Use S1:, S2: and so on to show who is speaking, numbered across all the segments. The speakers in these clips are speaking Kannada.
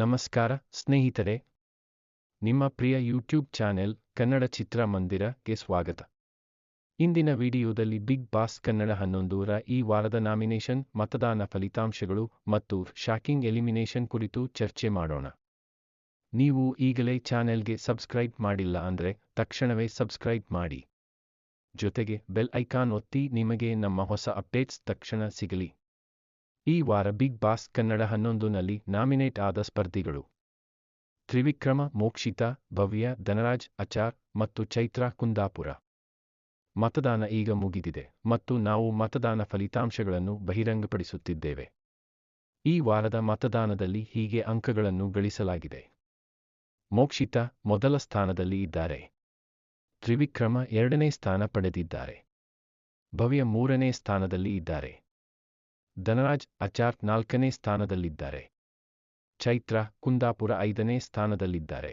S1: ನಮಸ್ಕಾರ, ಸ್ನೇಹಿತರೆ. ನಿಮ್ಮ ಪ್ರಿಯ ಯೂಟ್ಯೂಬ್ ಚಾನೆಲ್ ಕನ್ನಡ ಚಿತ್ರಮಂದಿರಕ್ಕೆ ಸ್ವಾಗತ. ಇಂದಿನ ವಿಡಿಯೋದಲ್ಲಿ ಬಿಗ್ ಬಾಸ್ ಕನ್ನಡ ಹನ್ನೊಂದರ ಈ ವಾರದ ನಾಮಿನೇಷನ್, ಮತದಾನ ಫಲಿತಾಂಶಗಳು ಮತ್ತು ಶಾಕಿಂಗ್ ಎಲಿಮಿನೇಷನ್ ಕುರಿತು ಚರ್ಚೆ ಮಾಡೋಣ. ನೀವು ಈಗಲೇ ಚಾನೆಲ್ಗೆ ಸಬ್ಸ್ಕ್ರೈಬ್ ಮಾಡಿಲ್ಲ ಅಂದ್ರೆ ತಕ್ಷಣವೇ ಸಬ್ಸ್ಕ್ರೈಬ್ ಮಾಡಿ. ಜೊತೆಗೆ ಬೆಲ್ ಐಕಾನ್ ಒತ್ತಿ ನಿಮಗೆ ನಮ್ಮ ಹೊಸ ಅಪ್ಡೇಟ್ಸ್ ತಕ್ಷಣ ಸಿಗಲಿ. ಈ ವಾರ ಬಿಗ್ ಬಾಸ್ ಕನ್ನಡ ಹನ್ನೊಂದುನಲ್ಲಿ ನಾಮಿನೇಟ್ ಆದ ಸ್ಪರ್ಧಿಗಳು. ತ್ರಿವಿಕ್ರಮ, ಮೋಕ್ಷಿತಾ, ಭವ್ಯ, ಧನರಾಜ್, ಅಚಾರ್ ಮತ್ತು ಚೈತ್ರಾ ಕುಂದಾಪುರ. ಮತದಾನ ಈಗ ಮುಗಿದಿದೆ ಮತ್ತು ನಾವು ಮತದಾನ ಫಲಿತಾಂಶಗಳನ್ನು ಬಹಿರಂಗಪಡಿಸುತ್ತಿದ್ದೇವೆ. ಈ ವಾರದ ಮತದಾನದಲ್ಲಿ ಹೀಗೆ ಅಂಕಗಳನ್ನು ಗಳಿಸಲಾಗಿದೆ. ಮೋಕ್ಷಿತಾ ಮೊದಲ ಸ್ಥಾನದಲ್ಲಿ ಇದ್ದಾರೆ. ತ್ರಿವಿಕ್ರಮ ಎರಡನೇ ಸ್ಥಾನ ಪಡೆದಿದ್ದಾರೆ. ಭವ್ಯ ಮೂರನೇ ಸ್ಥಾನದಲ್ಲಿ ಇದ್ದಾರೆ. ಧನರಾಜ್ ಅಚಾರ್ ನಾಲ್ಕನೇ ಸ್ಥಾನದಲ್ಲಿದ್ದಾರೆ. ಚೈತ್ರ ಕುಂದಾಪುರ ಐದನೇ ಸ್ಥಾನದಲ್ಲಿದ್ದಾರೆ.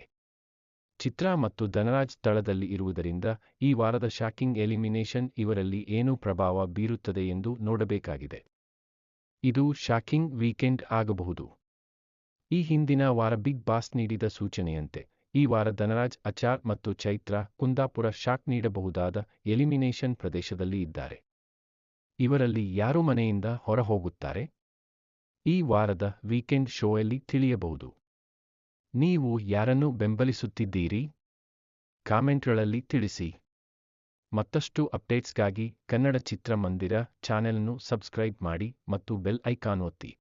S1: ಚಿತ್ರ ಮತ್ತು ಧನರಾಜ್ ಸ್ಥಳದಲ್ಲಿ ಇರುವುದರಿಂದ ಈ ವಾರದ ಶಾಕಿಂಗ್ ಎಲಿಮಿನೇಷನ್ ಇವರಲ್ಲಿ ಏನು ಪ್ರಭಾವ ಬೀರುತ್ತದೆ ಎಂದು ನೋಡಬೇಕಾಗಿದೆ. ಇದು ಶಾಕಿಂಗ್ ವೀಕೆಂಡ್ ಆಗಬಹುದು. ಈ ಹಿಂದಿನ ವಾರ ಬಿಗ್ ಬಾಸ್ ನೀಡಿದ ಸೂಚನೆಯಂತೆ, ಈ ವಾರ ಧನರಾಜ್ ಅಚಾರ್ ಮತ್ತು ಚೈತ್ರ ಕುಂದಾಪುರ ಶಾಕ್ ನೀಡಬಹುದಾದ ಎಲಿಮಿನೇಷನ್ ಪ್ರದೇಶದಲ್ಲಿ ಇದ್ದಾರೆ. ಇವರಲ್ಲಿ ಯಾರು ಮನೆಯಿಂದ ಹೊರಹೋಗುತ್ತಾರೆ? ಈ ವಾರದ ವೀಕೆಂಡ್ ಶೋಯಲ್ಲಿ ತಿಳಿಯಬಹುದು. ನೀವು ಯಾರನ್ನು ಬೆಂಬಲಿಸುತ್ತಿದ್ದೀರಿ? ಕಾಮೆಂಟ್ಗಳಲ್ಲಿ ತಿಳಿಸಿ. ಮತ್ತಷ್ಟು ಅಪ್ಡೇಟ್ಸ್ಗಾಗಿ ಕನ್ನಡ ಚಿತ್ರಮಂದಿರ ಚಾನೆಲ್ನ್ನು ಸಬ್ಸ್ಕ್ರೈಬ್ ಮಾಡಿ ಮತ್ತು ಬೆಲ್ ಐಕಾನ್ ಒತ್ತಿ.